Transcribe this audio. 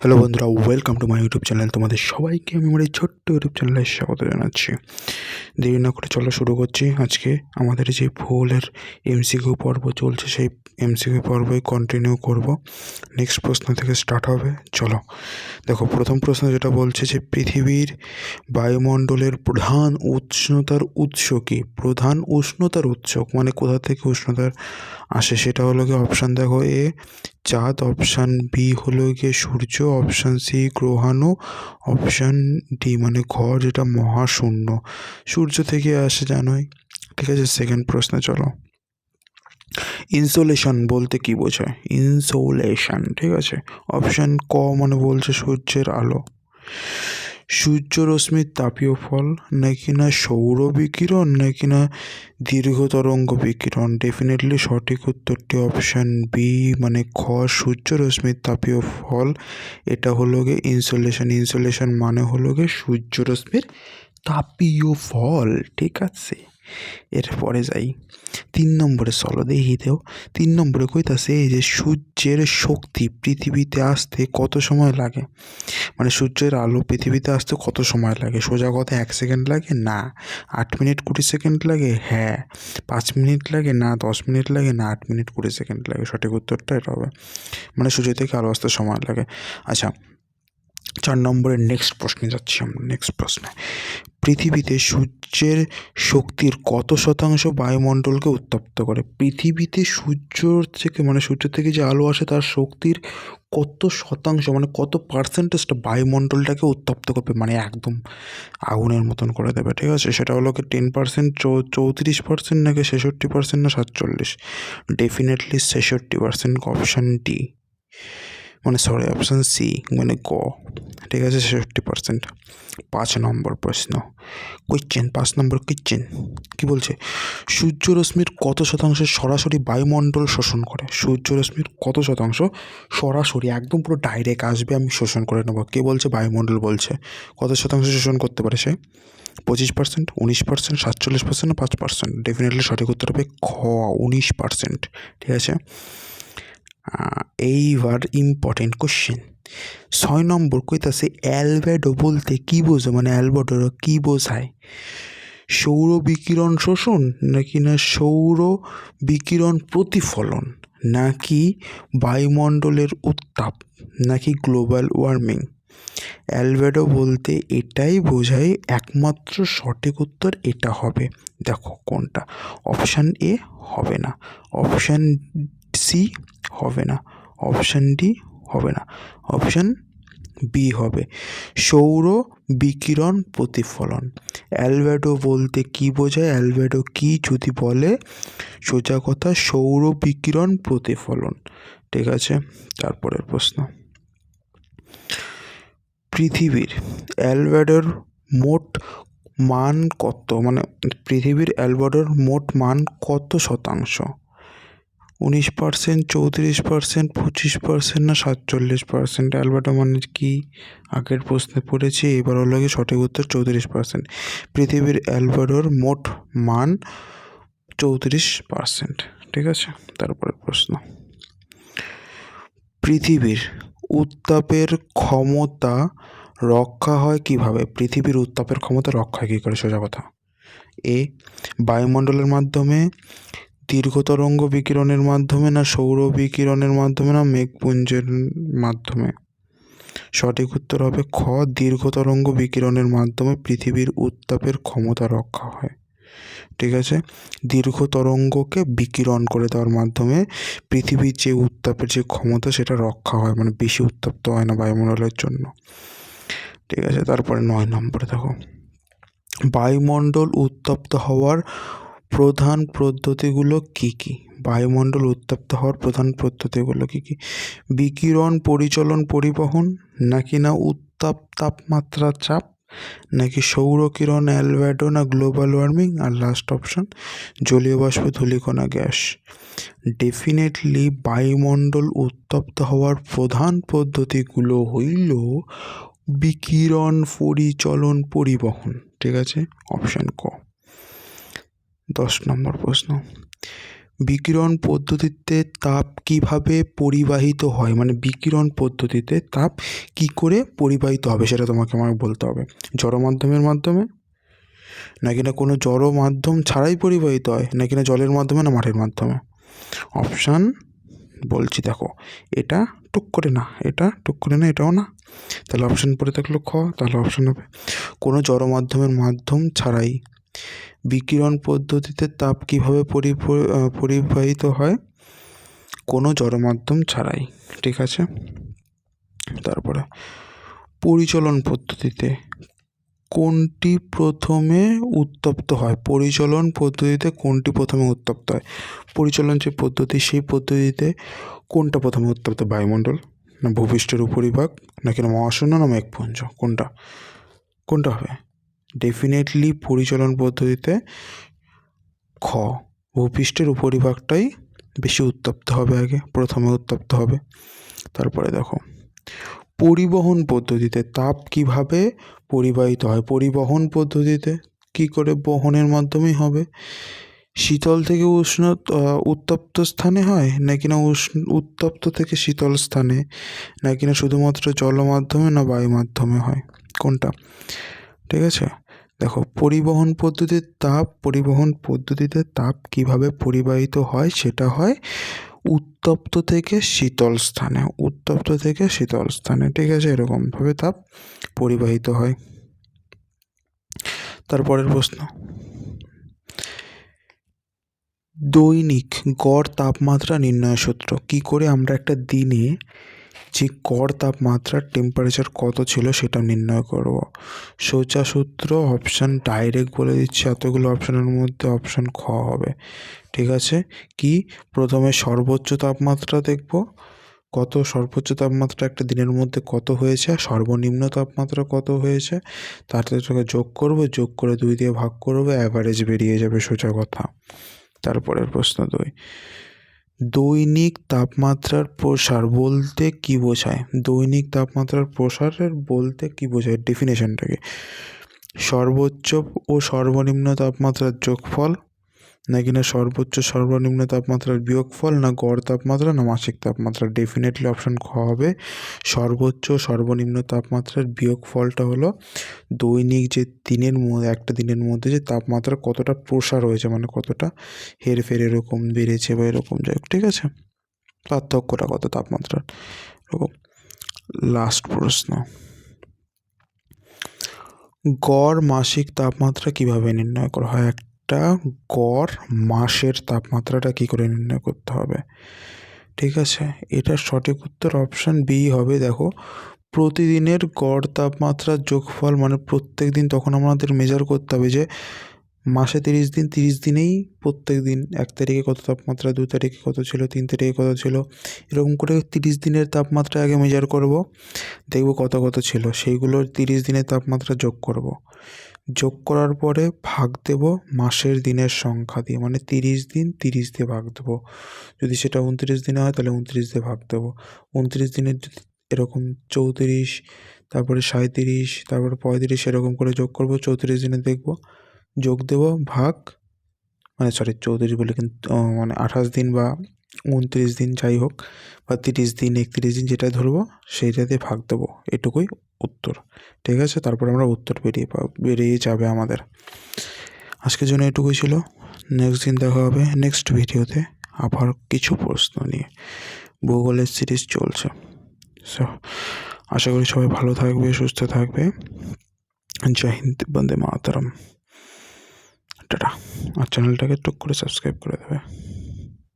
Hello বন্ধুরা welcome to my YouTube channel তোমাদের সবাইকে আমি আমার এই ছোট্ট ইউটিউব চ্যানেলে স্বাগত জানাচ্ছি। দেরি না করে চলো শুরু করছি। আজকে আমাদের যে ভুলের এমসিকিউ পর্ব চলছে, সেই এমসিকিউ পর্বই কন্টিনিউ করব। নেক্সট প্রশ্ন থেকে স্টার্ট হবে। চলো। দেখো, প্রথম প্রশ্ন যেটা বলছে যে, পৃথিবীর বায়ুমণ্ডলের প্রধান উষ্ণতার উৎস কী? প্রধান উষ্ণতার উৎস মানে কোথা থেকে উষ্ণতার আসে সেটা হলো গিয়ে অপশান দেখো এ চাঁদ, অপশান বি হলো গিয়ে সূর্য, অপশান সি গ্রহাণু, অপশান ডি মানে ঘর, যেটা মহাশূন্য। সূর্য থেকে আসে জানোই ঠিক আছে সেকেন্ড প্রশ্নে, চলো। ইনসোলেশন বলতে কি বোঝায়? ইনসোলেশন ঠিক আছে? অপশান ক মানে বলছে সূর্যের আলো। সূর্য রশ্মির তাপীয় ফল, নাকি না সৌর বিকিরণ, নাকি না দীর্ঘ তরঙ্গ বিকিরণ? ডেফিনেটলি সঠিক উত্তরটি অপশান বি মানে খ সূর্য রশ্মির তাপীয় ফল। এটা হলো গিয়ে ইনসোলেশন ইনসোলেশন মানে হলো গিয়ে সূর্যরশ্মির তাপীয় ফল, ঠিক আছে? এরপরে যাই। তিন নম্বরে চলো দেখিতেও তিন নম্বরে কইতাছে এই যে সূর্যের শক্তি পৃথিবীতে আসতে কত সময় লাগে? মানে সূর্যের আলো পৃথিবীতে আসতে কত সময় লাগে? সোজা কথা এক সেকেন্ড লাগে? না। আট মিনিট কুড়ি সেকেন্ড লাগে? হ্যাঁ। পাঁচ মিনিট লাগে? না। দশ মিনিট লাগে? না। আট মিনিট কুড়ি সেকেন্ড লাগে? সঠিক উত্তরটা এটা হবে। মানে সূর্য থেকে আলো আসতে সময় লাগে। আচ্ছা চার নম্বরের নেক্সট প্রশ্নে যাচ্ছি আমরা নেক্সট প্রশ্নে। পৃথিবীতে সূর্যের শক্তির কত শতাংশ বায়ুমণ্ডলকে উত্তপ্ত করে? পৃথিবীতে সূর্য থেকে মানে সূর্য থেকে যে আলো আসে, তার শক্তির কত শতাংশ মানে কত পার্সেন্টেজটা বায়ুমণ্ডলটাকে উত্তপ্ত করবে? মানে একদম আগুনের মতন করে দেবে, ঠিক আছে? সেটা হলো কি টেন পার্সেন্ট চৌত্রিশ পার্সেন্ট নাকি ছেষট্টি পার্সেন্ট না সাতচল্লিশ? ডেফিনেটলি ছেষট্টি পার্সেন্ট অপশান ডি মানে সরি অপশান সি মানে ক? ঠিক আছে ছেষট্টি পার্সেন্ট পাঁচ নম্বর প্রশ্ন। কোয়েশ্চেন পাঁচ নম্বর কোয়েশ্চেন কি বলছে? সূর্য রশ্মির কত শতাংশ সরাসরি বায়ুমণ্ডল শোষণ করে? সূর্য রশ্মির কত শতাংশ সরাসরি, একদম পুরো ডাইরেক্ট আসবে, আমি শোষণ করে নেব। কে বলছে? বায়ুমণ্ডল বলছে। কত শতাংশ শোষণ করতে পারে সে? পঁচিশ পার্সেন্ট উনিশ পার্সেন্ট সাতচল্লিশ পার্সেন্ট পাঁচ পার্সেন্ট ডেফিনেটলি সঠিক উত্তর হবে খ, উনিশ পার্সেন্ট ঠিক আছে? এইবার ইম্পর্টেন্ট কোশ্চেন ছয় নম্বর কইতাছে অ্যালবেডো বলতে কী বোঝো মানে অ্যালবেডো কী বোঝায়? সৌর বিকিরণ শোষণ নাকি না সৌর বিকিরণ প্রতিফলন? নাকি বায়ুমণ্ডলের উত্তাপ? নাকি গ্লোবাল ওয়ার্মিং? অ্যালবেডো বলতে এটাই বোঝায়, একমাত্র সঠিক উত্তর এটা হবে। দেখো কোনটা। অপশান এ হবে না। অপশান সি হবে না। অপশান ডি হবে না। অপশান বি হবে সৌর বিকিরণ প্রতিফলন। অ্যালবেডো বলতে কি বোঝায়? অ্যালবেডো কি যদি বলে? সোজা কথা, সৌর বিকিরণ প্রতিফলন। ঠিক আছে? তারপরের প্রশ্ন। পৃথিবীর অ্যালবেডোর মোট মান কত? মানে পৃথিবীর অ্যালভেডোর মোট মান কত শতাংশ? উনিশ পার্সেন্ট চৌত্রিশ পার্সেন্ট পঁচিশ পার্সেন্ট না সাতচল্লিশ পার্সেন্ট অ্যালবার্টো মানে কি? আগের প্রশ্নে পড়েছি, এবার হলো কি সঠিক উত্তর চৌত্রিশ পার্সেন্ট পৃথিবীর অ্যালবার্টোর মোট মান চৌত্রিশ পার্সেন্ট ঠিক আছে? তারপরে প্রশ্ন। পৃথিবীর উত্তাপের ক্ষমতা রক্ষা হয় কীভাবে? পৃথিবীর উত্তাপের ক্ষমতা রক্ষা কী করে? সোজা কথা। এ, বায়ুমণ্ডলের মাধ্যমে দীর্ঘ তরঙ্গ বিকিরণের মাধ্যমে না সৌর বিকিরণের মাধ্যমে না মেঘপুঞ্জের মাধ্যমে? সঠিক উত্তর হবে খ দীর্ঘ তরঙ্গ বিকিরণের মাধ্যমে পৃথিবীর উত্তাপের ক্ষমতা রক্ষা হয়। ঠিক আছে? দীর্ঘ তরঙ্গকে বিকিরণ করে দেওয়ার মাধ্যমে পৃথিবীর যে উত্তাপের যে ক্ষমতা সেটা রক্ষা হয় মানে বেশি উত্তপ্ত হয় না বায়ুমণ্ডলের জন্য। ঠিক আছে? তারপরে নয় নম্বরে দেখো। বায়ুমণ্ডল উত্তপ্ত হওয়ার প্রধান পদ্ধতিগুলো কী কী? বায়ুমণ্ডল উত্তপ্ত হওয়ার প্রধান পদ্ধতিগুলো কী কী? বিকিরণ পরিচলন পরিবহন নাকি না উত্তাপ তাপমাত্রা চাপ? নাকি সৌরকিরণ অ্যালব্যাডো না গ্লোবাল ওয়ার্মিং? আর লাস্ট অপশন জলীয় বাষ্প ধূলিকণা গ্যাস। ডেফিনেটলি বায়ুমণ্ডল উত্তপ্ত হওয়ার প্রধান পদ্ধতিগুলো হইল বিকিরণ পরিচলন পরিবহন। ঠিক আছে? অপশান ক। দশ নম্বর প্রশ্ন। বিকিরণ পদ্ধতিতে তাপ কীভাবে পরিবাহিত হয়? মানে বিকিরণ পদ্ধতিতে তাপ কি করে পরিবাহিত হবে? সেটা তোমাকে আমাকে বলতে হবে। জড় মাধ্যমের মাধ্যমে? নাকি না কোনো জড় মাধ্যম ছাড়াই পরিবাহিত হয়? নাকি না জলের মাধ্যমে না মাটির মাধ্যমে? অপশান বলছি, দেখো। এটা টুক করে না, এটা টুক করে না, এটাও না। তাহলে অপশান পড়ে থাকল খ, তাহলে অপশান হবে। কোনো জড় মাধ্যমের মাধ্যম ছাড়াই বিকিরণ পদ্ধতিতে তাপ কীভাবে পরি- পরিবাহিত হয়? কোনো জড় মাধ্যম ছাড়াই, ঠিক আছে? তারপরে, পরিচলন পদ্ধতিতে। কোনটি প্রথমে উত্তপ্ত হয়? পরিচলন পদ্ধতিতে কোনটি প্রথমে উত্তপ্ত হয়? পরিচলন যে পদ্ধতি, সেই পদ্ধতিতে কোনটা প্রথমে উত্তপ্ত? বায়ুমণ্ডল না ভূপৃষ্ঠের উপরিভাগ? নাকি না মহাশূন্য না মেঘপুঞ্জ? কোনটা? কোনটা হবে? ডেফিনেটলি পরিচলন পদ্ধতিতে খ। ভূপৃষ্ঠের উপরিভাগটাই বেশি উত্তপ্ত হবে আগে, প্রথমে উত্তপ্ত হবে। তারপরে দেখো, পরিবহন পদ্ধতিতে তাপ কীভাবে পরিবাহিত হয়? পরিবহন পদ্ধতিতে কি করে বহনের মাধ্যমেই হবে? শীতল থেকে উষ্ণ উত্তপ্ত স্থানে হয় নাকি না উষ্ণ, উত্তপ্ত থেকে শীতল স্থানে? নাকি না শুধুমাত্র জল মাধ্যমে না বায়ু মাধ্যমে হয়? কোনটা? ঠিক আছে? দেখো, পরিবহন পদ্ধতির তাপ, পরিবহন পদ্ধতিতে তাপ কীভাবে পরিবাহিত হয় সেটা হয় উত্তপ্ত থেকে শীতল স্থানে, উত্তপ্ত থেকে শীতল স্থানে, ঠিক আছে? এরকমভাবে তাপ পরিবাহিত হয়। তারপরের প্রশ্ন। দৈনিক গড় তাপমাত্রা নির্ণয় সূত্র। কি করে আমরা একটা দিনে যে গড় তাপমাত্রার টেম্পারেচার কত ছিল সেটা নির্ণয় করব। সোজা সূত্র অপশান ডাইরেক্ট বলে দিচ্ছে, এতগুলো অপশানের মধ্যে অপশান খ হবে। ঠিক আছে? কি? প্রথমে সর্বোচ্চ তাপমাত্রা দেখব। কত? সর্বোচ্চ তাপমাত্রা একটা দিনের মধ্যে কত হয়েছে? আর সর্বনিম্ন তাপমাত্রা কত হয়েছে? তার থেকে যোগ করব, যোগ করে দুই দিয়ে ভাগ করব অ্যাভারেজ বেরিয়ে যাবে সোজা কথা। তারপরের প্রশ্ন দুই। দৈনিক তাপমাত্রার প্রসার বলতে কি বোঝায়? দৈনিক তাপমাত্রার প্রসারের বলতে কি বোঝায়? ডেফিনেশনটাকে সর্বোচ্চ ও সর্বনিম্ন তাপমাত্রার যোগফল নাকি না সর্বোচ্চ সর্বনিম্ন তাপমাত্রার বিয়োগফল না গড় তাপমাত্রা না মাসিক তাপমাত্রা? ডেফিনেটলি অপশন খ হবে। সর্বোচ্চ সর্বনিম্ন তাপমাত্রার বিয়োগফলটা হলো দৈনিক যে দিনের মধ্যে একটা দিনের মধ্যে যে তাপমাত্রা কতটা প্রসার হয়েছে মানে কতটা হেরফের এরকম বেড়েছে বা এরকম যাই ঠিক আছে? পার্থক্যটা কত তাপমাত্রার? এরকম। লাস্ট প্রশ্ন। গড় মাসিক তাপমাত্রা কীভাবে নির্ণয় করা হয়? একটা গড় মাসের তাপমাত্রাটা কি করে নির্ণয় করতে হবে? ঠিক আছে? এটার সঠিক উত্তর অপশান বি হবে, দেখো। প্রতিদিনের গড় তাপমাত্রার যোগফল মানে প্রত্যেক দিন তখন আমাদের মেজার করতে হবে যে মাসে তিরিশ দিন, তিরিশ দিনেই প্রত্যেক দিন এক তারিখে কত তাপমাত্রা, দু তারিখে কত ছিল, তিন তারিখে কত ছিল, এরকম করে তিরিশ দিনের তাপমাত্রা আগে মেজার করব, দেখব কত কত ছিল, সেইগুলোর তিরিশ দিনের তাপমাত্রা যোগ করব। যোগ করার পরে ভাগ দেব মাসের দিনের সংখ্যা দিয়ে মানে তিরিশ দিন তিরিশ দিয়ে ভাগ দেবো। যদি সেটা উনত্রিশ দিনে হয়, তাহলে উনত্রিশ দিয়ে ভাগ দেবো। উনত্রিশ দিনের যদি এরকম চৌত্রিশ, তারপরে সাঁইত্রিশ, তারপরে পঁয়ত্রিশ, এরকম করে যোগ করব, চৌত্রিশ দিনে দেখব যোগ দেব, ভাগ। মানে সরি চৌত্রিশ বলে কিন্তু মানে আঠাশ দিন বা উনত্রিশ দিন যাই হোক, বা তিরিশ দিন, একত্রিশ দিন যেটা ধরবো, সেইটাতে ভাগ দেবো। এটুকুই উত্তর। ঠিক আছে? তারপর আমরা উত্তর বেরিয়ে পাব বেরিয়ে যাবে আমাদের। আজকের জন্য এটুকুই ছিল। নেক্সট দিন দেখা হবে নেক্সট ভিডিওতে আবার কিছু প্রশ্ন নিয়ে। ভূগোলের সিরিজ চলছে। সো আশা করি সবাই ভালো থাকবে, সুস্থ থাকবে। জয় হিন্দ, বন্দে মাতরম। টাটা। আর চ্যানেলটাকে টুক করে সাবস্ক্রাইব করে দেবে।